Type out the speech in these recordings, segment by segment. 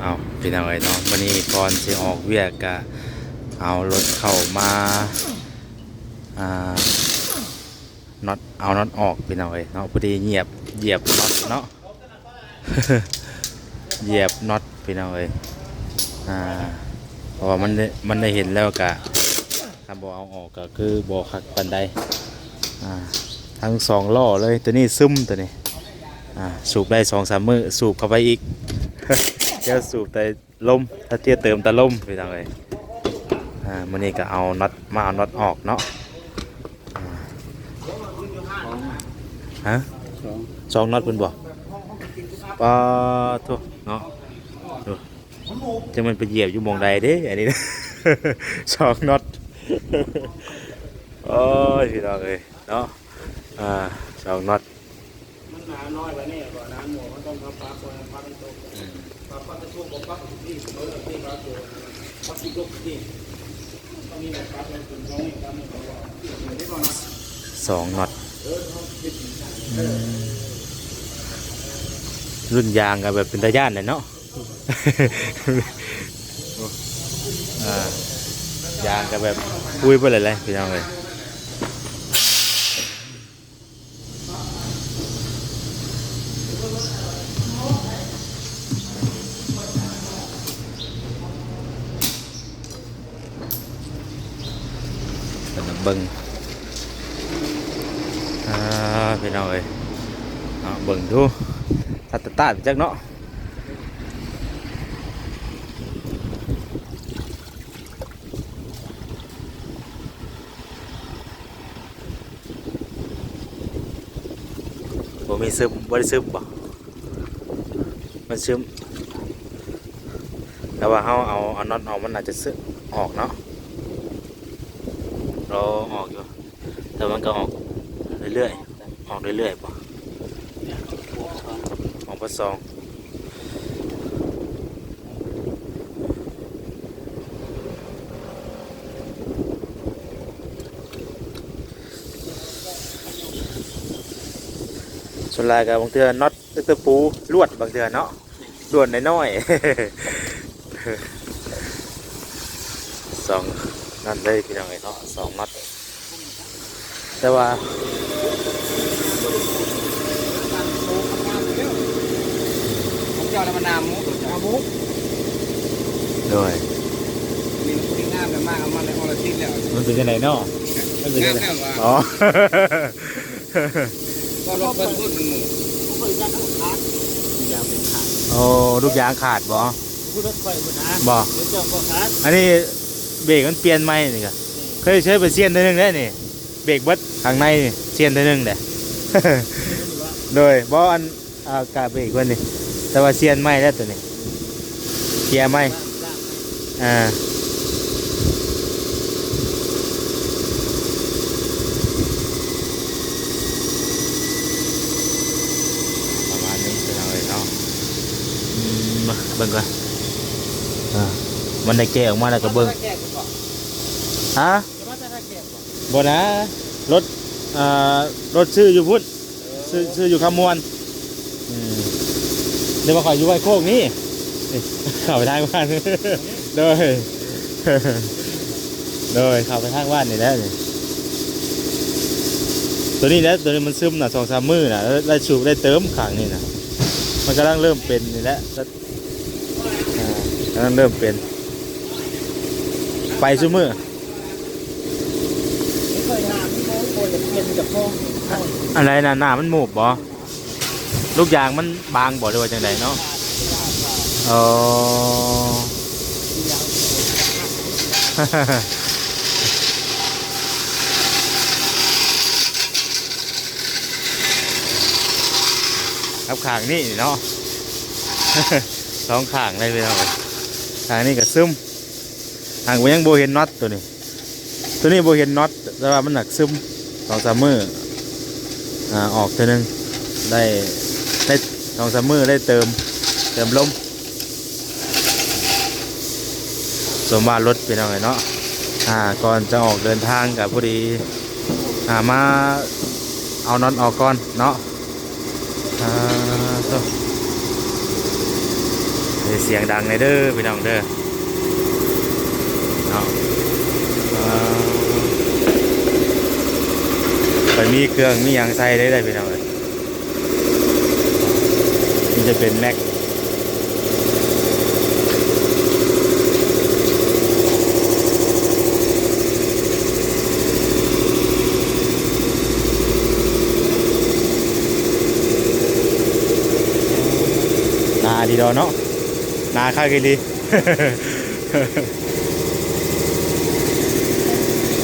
เอาพี่น้องเอ้ยเนาะวันนี้ก่อนสิออกเวียกก็เอารถเข้ามาอ่าน็อตเอาน็อตออกพี่น้องเอ้ยเนาะพอดีเหยียบเหยียบน็อตเนาะเหยียบน็อตพี่น้องเอ้ยอ่าเพราะว่ามันได้มันได้เห็นแล้วก็ถ้าบ่เอาออกก็คือบ่คักปานใดอ่าทั้งสองล้อเลยตัวนี้ซึมตัวนี้อ่าสูบได้สองสามมือสูบเข้าไปอีก เดี๋ยวสูบแต่ลมถ้าเทียเติมแต่ลมพี่น้องเอ้ยอ่ามันนี้ก็เอาน็อตมาเอาน็อตออกเนาะฮะสองน็อตเพิ่นบอกปาทุกเนาะจะมันไปเหยียบอยู่มองใดเด้อันนี้นะสองน็อตโอ้ยพี่น้องเอ้ยเนาะอ่าสองน็อตมันหนาน้อยไปนี่ก่อนน้ำหมูมันต้องทำปลาคนปลาเป็นตัว ปลาปลาเป็นตัวปลาที่เสมอที่ปลาตัวปลาที่ลูกที่ต้องมีแบบปลาเป็นตัวน้องนี่ปลาเป็นตัวอย่างนี้ก่อนนะสองน็อตอืมรุ่นยางก็แบบเป็นตาย่านเลยเนาะ อ่ายางก็แบบปุ้ยไปเลยเลยพี่น้องเลย บิงอ่าพี่น้องเอ้ยเบิ่งดูตัดตัดตัดจักเนาะบ่มีซึมบ่ได้ซึมบ่มันซึมแต่ว่าเฮาเอาเอาน็อตออกมันอาจจะซึมออกเนาะ เราออกอยู่ แต่มันก็ออกเรื่อยๆ ออกเรื่อยๆป่ะออกประซองส่วนลายกับบางเทือน็อตตึกตะปูลวดบางเทือเนาะลวดน้อยๆสอง นั่นเลยพี่น้องไอ้เนาะสองน็อตแต่ว่าผมเจ้าแล้วมันน้ำมุกน้ำมุกโดยนี่มันคุยงามกันมากเอามาในออร์ซินแล้วมันเป็นยังไงเนาะมันเป็นยังไงงามแล้วว่ะอ๋อก็รถเพิ่มขึ้นมันหมูโอ้ลูกยางขาดบ่พูดรถค่อยพูดนะบ่เดี๋ยวเจ้าก็คัดอันนี้ เบรกมันเปลี่ยนใหม่นี่ก็เคยใช้ไปเซียนตัวหนึงได้วนี่เบรกเบัดข้างในนี่เซียนตัวหนึงเด้ โดยบ่อันอากาเบรกวันนี้แต่ว่าเซียนใหม่แล้วตัวนี้เกียร์ใหม่อ่าประมาณนี้เป็นเอาเลยเนาะอืมมาเบิ่งก่อนอ่า มันได้แกะออกมาแล้วก็เบิ่งแก้กูบอกฮะจะมาจะแก้กูบอกบ่นะรถอ่ารถชื่ออยู่พุ่นชื่อชื่ออยู่คำมวนอืมเดี๋ยวมาขออยู่ไว้โคกนี่นี่เข้าไปทางบ้านโดยโดยเข้าไปทางบ้านนี่แหล้วนี่ตัวนี้นะตัวนี้มันซึมนะสองสามมือนะแล้วได้สูบได้เติมขังนี่นะมันกำลังเริ่มเป็นนี่แหละแล้วอ่ากำลังเริ่มเป็น ไปซุมือไม่เคยทำที่โม้โคจะเปลี่ยนจากพ่ออะไรนะหน้ามันหมูบบ่ลูกยางมันบางบ่หรือว่าจังไดเนาะอ๋อครับขางนี่เนาะสองขางเลยพี่น้องเอ้ยขางนี่ก็ซึมขางบ่ยังโบเห็นน็อตตัวนี้ ตัวนี้โบเห็นน็อตแต่ว่ามันหนักซึมสองสามมืออ่าออกเท่านึงได้ได้สองสามมือได้เติมเติมลมสมมารถเป็นยังไงเนาะอ่าก่อนจะออกเดินทางกับพอดีอ่ามาเอาน็อตออกก่อนเนาะอ่าโถ่เฮ้ยเสียงดังในอยเด้อพี่น้องเด้อเนาะอ่า ไปมีเครื่องมียังใส่ได้ได้พี่น้องเลยนี่จะเป็นแม็กนาดีดอเนาะนาค่ากันดี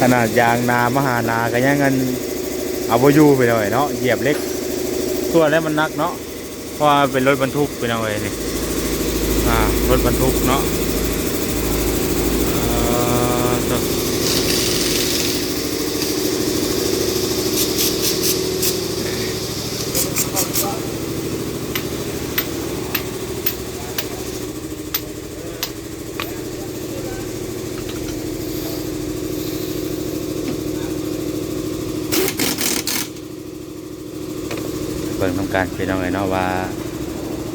ขนาดยางนามหานาก็ยังเงิน เอาบอยู่ไปหน่อยเนาะเหยียบเล็กตัวแล้วมันนักเนาะเพราะเป็นรถบรรทุกไปหน่อยนี่อ่ารถบรรทุกเนาะ เบิ่งทำการเป็นเองไงเนาะว่า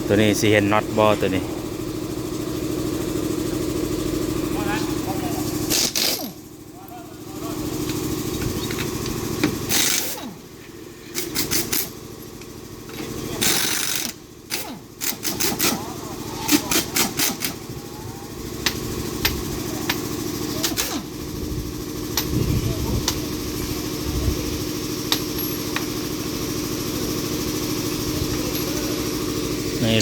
ตัวนี้สีเห็นน็อตบอตัวนี้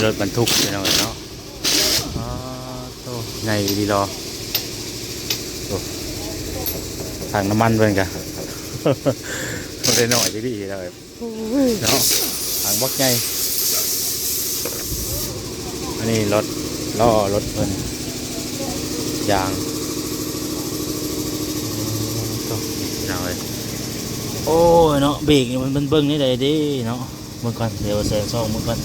รถบรรทุกเป็นเอาไงเนาะอ๋อโตใหญ่ดีรอโต ถังน้ำมันเพิ่นกะมันได้หน่อยดีๆเลยเนาะถังบักใหญ่อันนี้รถล้อรถเพิ่นยางโตเอาเลยโอ้ยเนาะเบรกนี่มันเบิ่งนี่ได้เดิเนาะเมื่อก่อนเดี๋ยวแซงซ่องเมื่อก่อน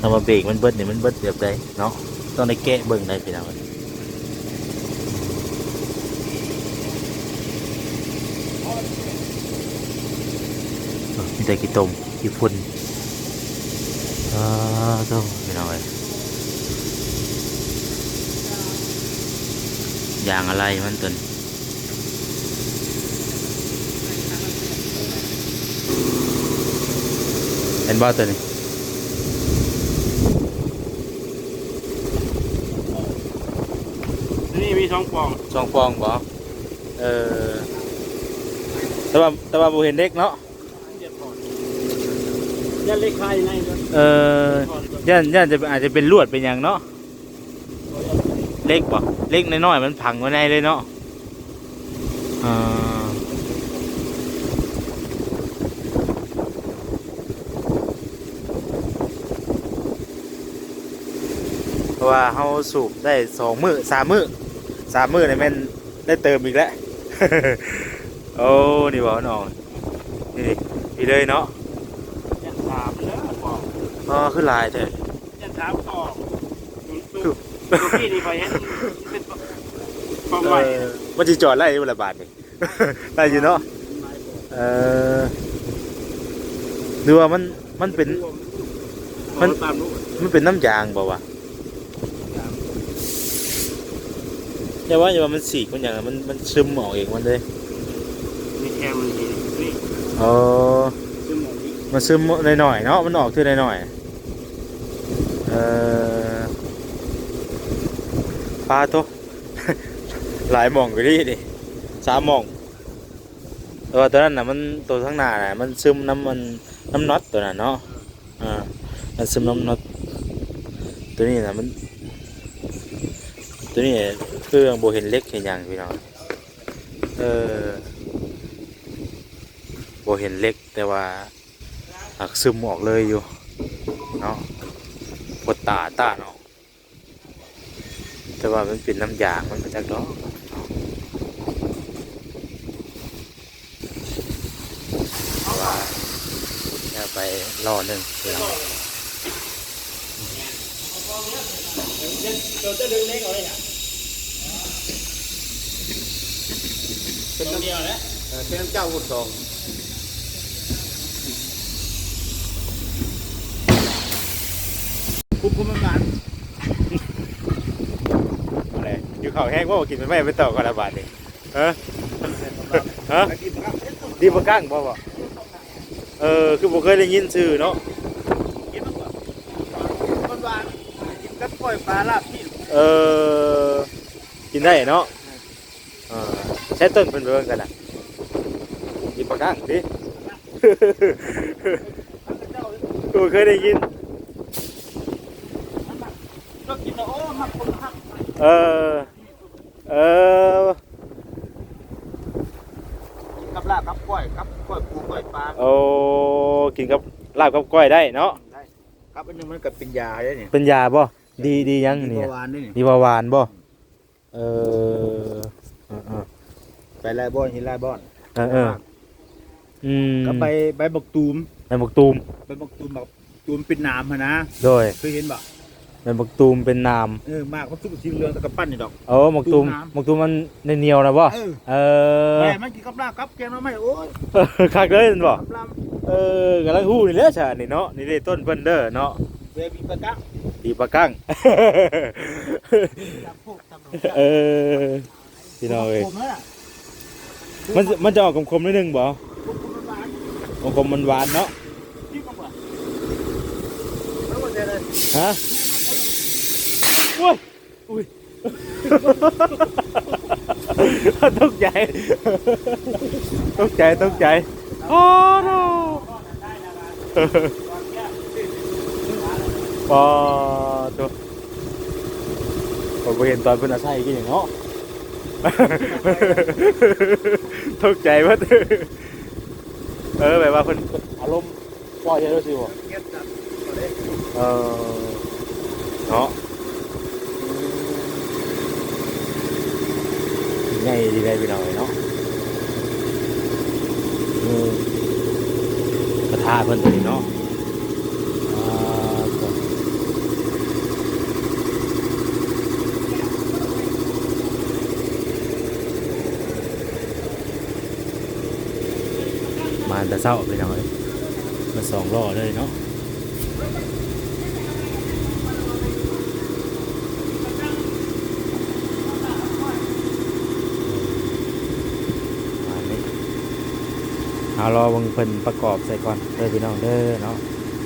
ถ้ามาเบรกมันเบิดเนี่ยมันเบิดเรียบได้เนาะต้องได้แกะเบิ่งได้พี่น้องเออ มีแต่กี่ตมกี่ฝุ่นอ่าต้องพี่น้องเลยยางอะไรมันตัวนี้เห็นบ่ตัวนี้นี่มีสองปล่องสองฟองบ่เออแต่ว่าแต่ว่าบ่เห็นเด็กเนาะ ยันเล็กคายในก็เออย่านย่านจะอาจจะเป็นลวดเป็นอย่างเนาะเล็กบ่เล็กน้อยๆมันพังไว้ในเลยเนาะอ่าเพราะว่าเขาสูบได้สองมือสามมือสามมือเนี่ยมันได้เติมอีกแล้ว โอ้ นี่บ่น้องนี่นี่นี่เลยเนาะ ยันสามเด้อปล่ องอ๋อคือลายเถอะยันสามต่อดูดูพี่นี่ไปเห็นเป็นปล่องใหม่เออมันจะจอดไล่เวลาบาทนี่ได้อยู่เนาะเออดูว่ามันมันเป็น มันตามลูกมันเป็นน้ำยางเปล่าวะอย่าว่าอย่าว่ามันสีกมันอย่างนั้นมันมันซึมออกเองมันเลยนี่แค่มันนี่นี่อ๋อซึ่งหมดนี้มันซึมหน่อยๆเนาะมันออกทีหน่อยๆเออ ปลาโตหลายหม่องไปดิดิสามหม่องแต่ว่าตัวนั้นน่ะมันตัวข้างหน้าน่ะมันซึมน้ำมันน้ำน็อตตัวนั้นเนาะอ่ามันซึมน้ำน็อตตัวนี้น่ะมัน ตัวนี้เครื่องโบเห็นเล็กเห็นอย่างพี่น้องเออโบเห็นเล็กแต่ว่าหักซึมออกเลยอยู่เนาะ ปวดตาตาเนาะแต่ว่ามันเป็นน้ำยางมันมาจากดอกแต่ว่าจะไปรอหนึ่งพี่น้องเราจะดึงเล็กเอาเลยอะเป็นตัวเดียวนะเป็นน้ำเจ้าวุฒสอง คุมคุมมันหวานอะไรอยู่ข้าวแห้งว่ากินไปไม่ไปต่อกันละบาทนี่ฮะฮะไอ้กินครับดีบ่กั้งบ่บ่เออคือบ่เคยได้ยินชื่อเนาะกินมันก่อนมันหวานกินกับกล้วยปลาลาบพี่เออกินได้เนาะเออใช้ต้นเพิ่นเบิ่งกันน่ะดีบ่กั้งดิกูเคยได้ยิน ก็กินแล้วโอ้หักคนหัก เออ เออกินกับลาบกับกล้วยกับกล้วยปูกล้วยปลาโอ้กินกับลาบกับก้อยได้เนาะได้ครับอันนึงมันกับเป็นยาได้เนี่ยเป็นยาบ่ดีดียังมีเนี่ยเบาหวานด้วยนี่ดีเบาหวานบ่เออเออเออไปไล่บอนเห็นไล่บอนเออเอออืมก็ไปใบบักตูมใบบักตูม ใบบักตูมแบบตูมเป็นน้ำฮะนะ โดยเคยเห็นบ่ ใบบักตูมเป็นนามเออมากมันสุกสีเหลืองแต่กับปั้นนี่ดอกเออบักตูมตูมน้ำ บักตูมมันในเหนียวนะบ่เออเออแม่มันกินกับลาบกับแกงหน้ำไม่โอ้ยเออคักเลยนั่นบ่กับลาบเออกำลังฮู้นี่แหละชานี่เนาะนี่ได้ต้นเพิ่นเด้อเนาะเบบีปลากั๊กดีปลากั้งจับพวกตำรวจเออพี่น้องเอ้ยผมนั่นน่ะมันจะมันจะออกคมๆนิดนึงบ่ผมผมมันหวานคมๆมันหวานเนาะจิ้มลงไปแล้วก็เดี๋ยวเลยฮะโอ้ยอุ้ยตกใจตกใจตกใจโอ้โหปอตัวผมเห็นตอนเพิ่นเอาใส่กินอย่างเนาะ ตกใจว่าเออแบบว่าเพิ่นอารมณ์ปล่อยเยอะสิบ่เก็บจั ง่ายดีได้ไปหน่อยเนาะกระทาเพิ่นตัวนี้เนาะมาแต่เศร้าไปหน่อยมาสองล้อเลยเนาะ อันนี้ เอารอเบิ่งเพิ่นประกอบใส่ก่อนเด้อพี่น้องเด้อเนาะ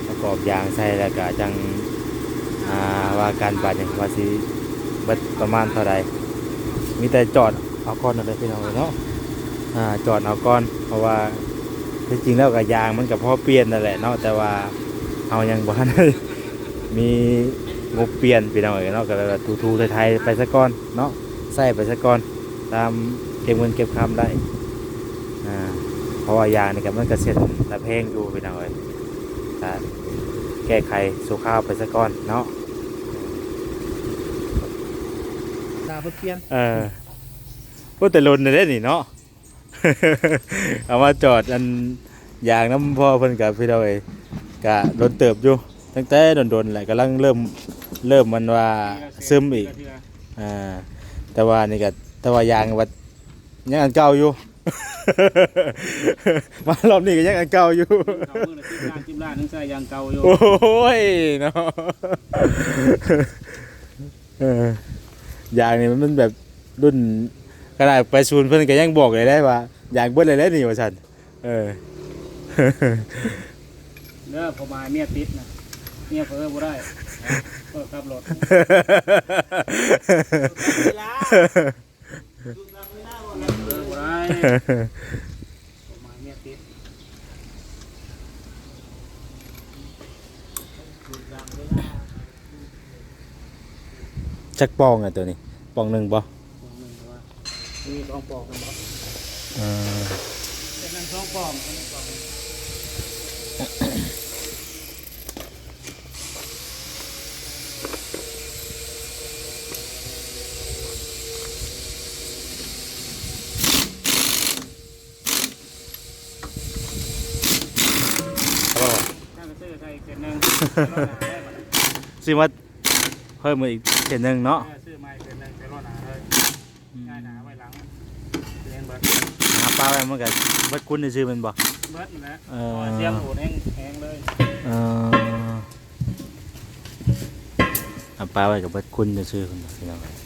ประกอบยางใส่แล้วก็จังอ่าว่าการบาดเนี่ยว่าสิเบิดประมาณเท่าใดมีแต่จอดเอาก่อนนั่นแหละพี่น้องเนาะอ่าจอดเอาก่อน เพราะว่าที่จริงแล้วก็ยางมันก็พอเปลี่ยนนั่นแหละเนาะแต่ว่าเอายังบ่ทันมีงบเปลี่ยนพี่น้องเนาะก็เลยทูๆไทยๆไปซะก่อนเนาะใส่ไปซะก่อนตามเก็บเงินเก็บคำได้อ่า เพราะว่ายางนี่กับมันกระเซ็นตะเพงอยู่ไปหน่อยแต่แก้ไขสู่ข้าวไปซะก่อนเนาะหน้าเพิ่นเปลี่ยนเออพูดแต่ลนได้นี่เนาะเอามาจอดอันยางน้ำพ่อเพิ่นกับพี่เราเองกะโดนเติบอยู่ตั้งแต่โดนๆแหละกำลังเริ่มเริ่มมันว่าซึมอีกอ่าแต่ว่านี่ก็แต่ว่ายางว่ายังอันเก่าอยู่ มารอบนี้ก็ยังอันเก่าอยู่เอามือละจิ้มล่างจิ้มล่างนึงใส่ยางเก่าอยู่โอ้ยเนาะเออยางนี่มันแบบรุ่นขนาดไปซูนย์เพิ่นก็ยังบอกเลยได้ว่ายางเบิ้เลยได้นี่ว่าฉันเออเด้อพอมาเมียติดนะเมียเพิ่นบ่ได้เพิ่นขับรถ เวลาเอ อบ่ได้พอมาเมียติดจักปองอะตัวนี้ปองหนึ่งบ่มีสองปอกนะบ่เออเป็นนั่นสองปอกอันนี้ปอกหนึ่ง เอาบ่ ถ้าก็ซื้อใส่เส้นห นึงซื้อมาเพิ่มมาอีกเส้นหนึ่งเนาะซื้อไม้เส้นหนึงใส่รถหนาเลยง่ายหนาไว้หลังเรียนเบิดหาปลาไปมันก็บัดคุณได้ซื้อมันบ่เบิดนั่นแหละเออเสียงหูแห้งแห้งเลยเออเอาปลาไว้กับเบิดคุณจะซื้อคุณพี่น้องเอ้ยอ่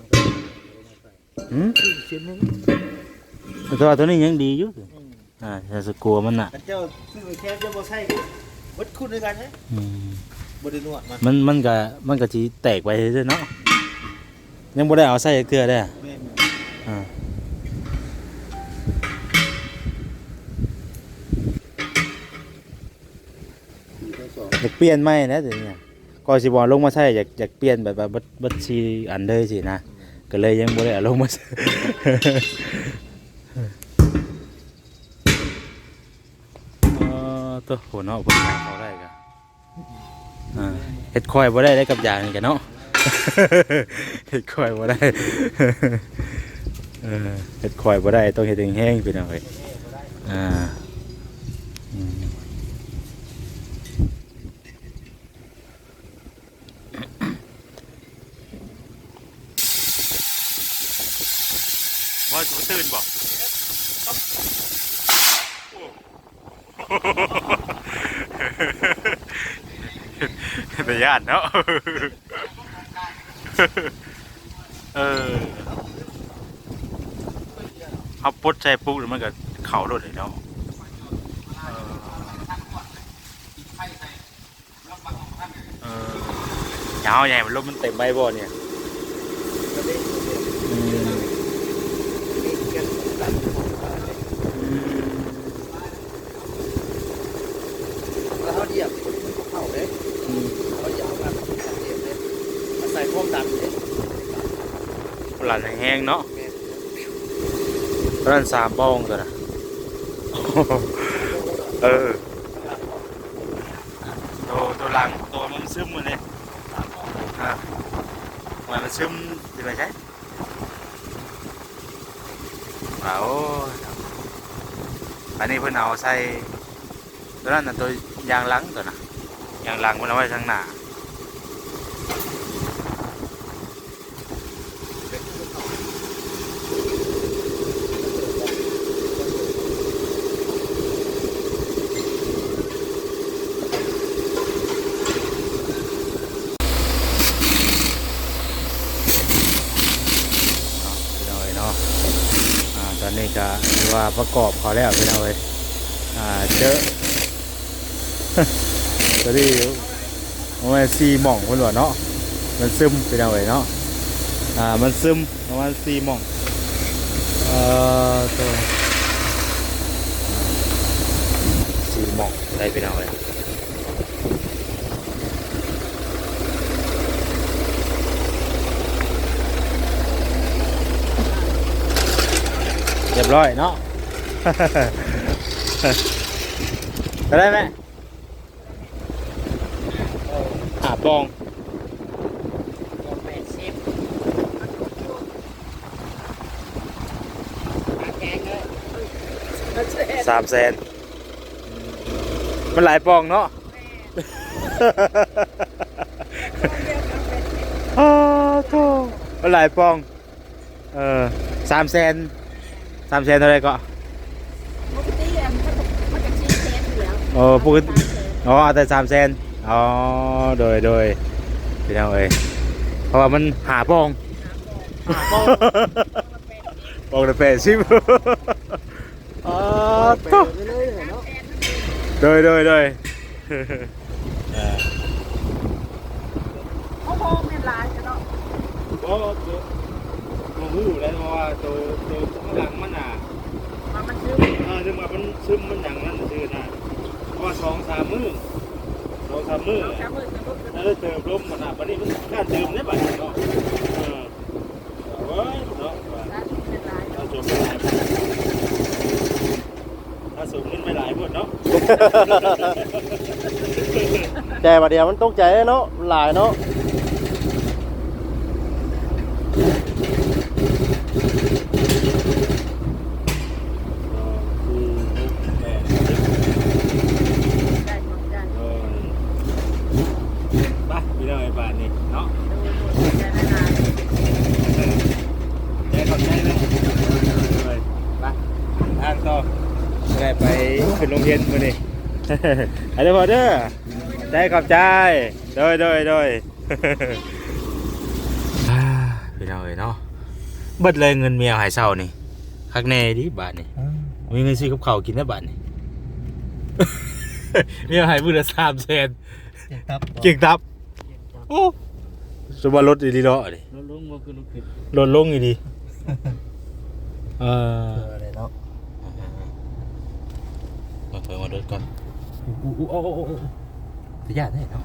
ออกหืมชิ้นนึงแต่ว่าตัวนี้ยังดีอยู่อ่าแต่สกลัวมันน่ะกันเจ้าซื้อไปแค่เจ้าบ่ใช่วัดคุณด้วยกันใช่อืมบ่ได้นวดมันมันมันก็มันก็สิแตกไปเรื่อยๆเนาะยังบ่ได้เอาใส่เกลือได้อแม่นอ่าอยากเปลี่ยนไหมนะเดี๋ยวนี้ ก็สิบ่เอาลงมาใส่อยากอยากเปลี่ยนแบบแบบบัดบัดซีอันเลยสินะก็เลยยังบ่ได้เอาลงมาใส่เออตัวเนาะเพิ่นเขาได้กะอ่าเฮ็ดคอยบ่ได้ได้กับอย่างนี้กันเนาะเฮ็ดคอยบ่ได้เออเฮ็ดคอยบ่ได้ต้องเฮ็ดแห้งๆพี่น้องเอ้ยอ่า ตื่นบ่แต่ญาติเนาะเออเอาปลดใส่ปุ๊บแล้วมันก็เข่ารถเลยเนาะเออยาวใหญ่มันลมมันเต็มใบบ่เนี่ยอืม แล้วเขาเดียบเข้าเลยเขายาวกันเดียบเลยมาใส่ พวกดันเลยหลันแห้งเนาะแม่นตอนนั้นสามบ้องตัวน่ะเออตัวตัวหลังตัวมันซึมหมาเลยอะมันมันซึมดีไหมใช่เอาอันนี้เพิ่นเอาใส่ตัวนั้นน่ะตัวยางหลังตัวน่ะยางหลังมันเอาไว้ทางหน้าเนาะพี่น้อยเนาะอ่าตอนนี้ก็ถือว่า ประกอบเขาแล้วพี่น้อยอ่าเจอตัวนี้ประมาณสี่หม่องคนหลวเนาะมันซึมพี่น้อยเนาะอ่ามันซึมประมาณสี่หม่องเอ่อตัวสี่หม่องได้พี่น้อยเรียบร้อยเนาะ ไปได้ไหมหาบองแปดสิบแกงเลยสามแสนมันหลายปองเนาะอ้าวโธ่มันหลายปอง เออสามแสนสามแสนเท่าไหรก็ ปกติอันมันมันจะชี้แทนอยู่แล้ว โอ้ปกติอ๋อเอาแต่สามแสนอ๋อโดยโดยพี่น้องเอ้ยเพราะว่ามันหาปองหาปองปองละแปดสิบอ๋อไปโธ่เลยเนาะโดยโดยโดยเขาโฮมเป็นลายกันเนาะก็ตัวมันหูแล้วเพราะว่าตัวตัวข้างหลังมันอะมามันซื้อเออถึงว่ามันซึมมันอย่างนั้นซื่อนะ มาะว่าสองสามมือสองสามมือจับมือจับมือเออเติมลมขนาดวันนี้มันกล้าเติมได้บัดเนาะเออเว้ยเนาะร้านเนายถ้าสูงไม่หลายถ้าสูงมันไม่หลายหมดเนาะแต่ว่าเดียวมันตกใจเนาะหลายเนาะ ไลบ้านนี้เนาะได้ขอบใจเลยไปทางต่อได้ไปขึ้นโรงเรียนมานี่อันนี้พอเด้อได้ขอบใจโดยโดยโดยพี่เราเนาะเบิดเลยเงินเมียหายเศร้านี่คักแน่ดิบาทนี่มีเงินซื้อกับเขากินได้บาทนี่เมียหายมือละสามแสนเก่งตับเก่งตับ อ้สบารถดีๆเนาะดิลดลงบ่คือลุกขึ้นลดลงอีดีเออเออเลยเนาะมาเพิ่มมาลดก่อนอู้อู้โอ้โอ้โอ้จะยากแน่เนาะ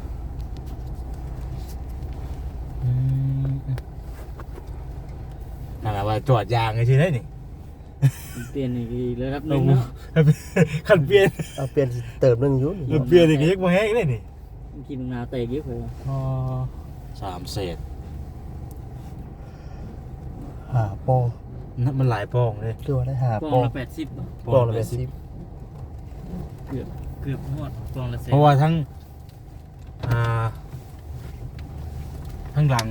อืมนั่นแหละว่าตรวจยางไงใช่ไหมนี่เปลี่ยนอีกเลยครับเอานึงเนาะ ขันเปลี่ยนเอาเปลี่ยนเติมหนึ่งอยุ่นเปลี่ยนอีกเล็กมาแห้งเลยนี่ กินนาเตะเยอะเลยอ๋อสามเศษหาโปอนั่นมันหลายปองเลยคือว่าได้หาปโปอองละแปดสิบปองละเป็นสิบเกือบเกือบหมดปองละเศษเพราะว่าทั้งอ่าทั้งหลัง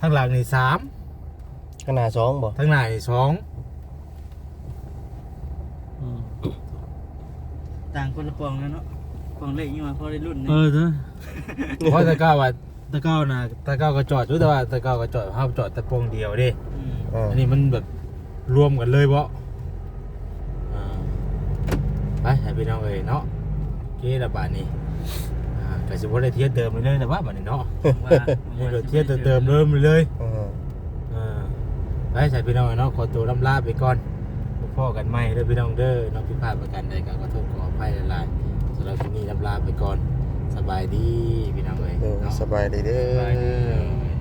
ทั้งหลังนี่สามขนาดสองบ่ทั้งหน้านี่สองต่างคนละปองแล้วเนาะ ปองเล็กยิ่งมาพอได้รุ่นเออเถอะเพราะตะก้าว่าตะก้านะตะก้าก็จอดอยู่แต่ว่าตะก้าก็จอดห้ามจอดแต่ปองเดียวเดิอ่าอันนี้มันแบบรวมกันเลยบ่อ่าไปให้พี่น้องเอ้ยเนาะโอเคละบาทนี้อ่าก็สิบ่ได้เทียบเติมเลยนะว่าบาทนี้เนาะว่านี่ก็เทียบเติมเดิมเลย อ่าอ่าไปใส่พี่น้องเนาะขอตัวลำลาไปก่อนพบพ่อกันใหม่เด้อพี่น้องเด้อเนาะผิดพลาดประการใดก็ขอโทษขออภัยหลายๆสำหรับที่นี้ลำลาไปก่อนสบายดีพี่น้องเอ้ยเออเนาะ สบายดีเด้สบายดีอ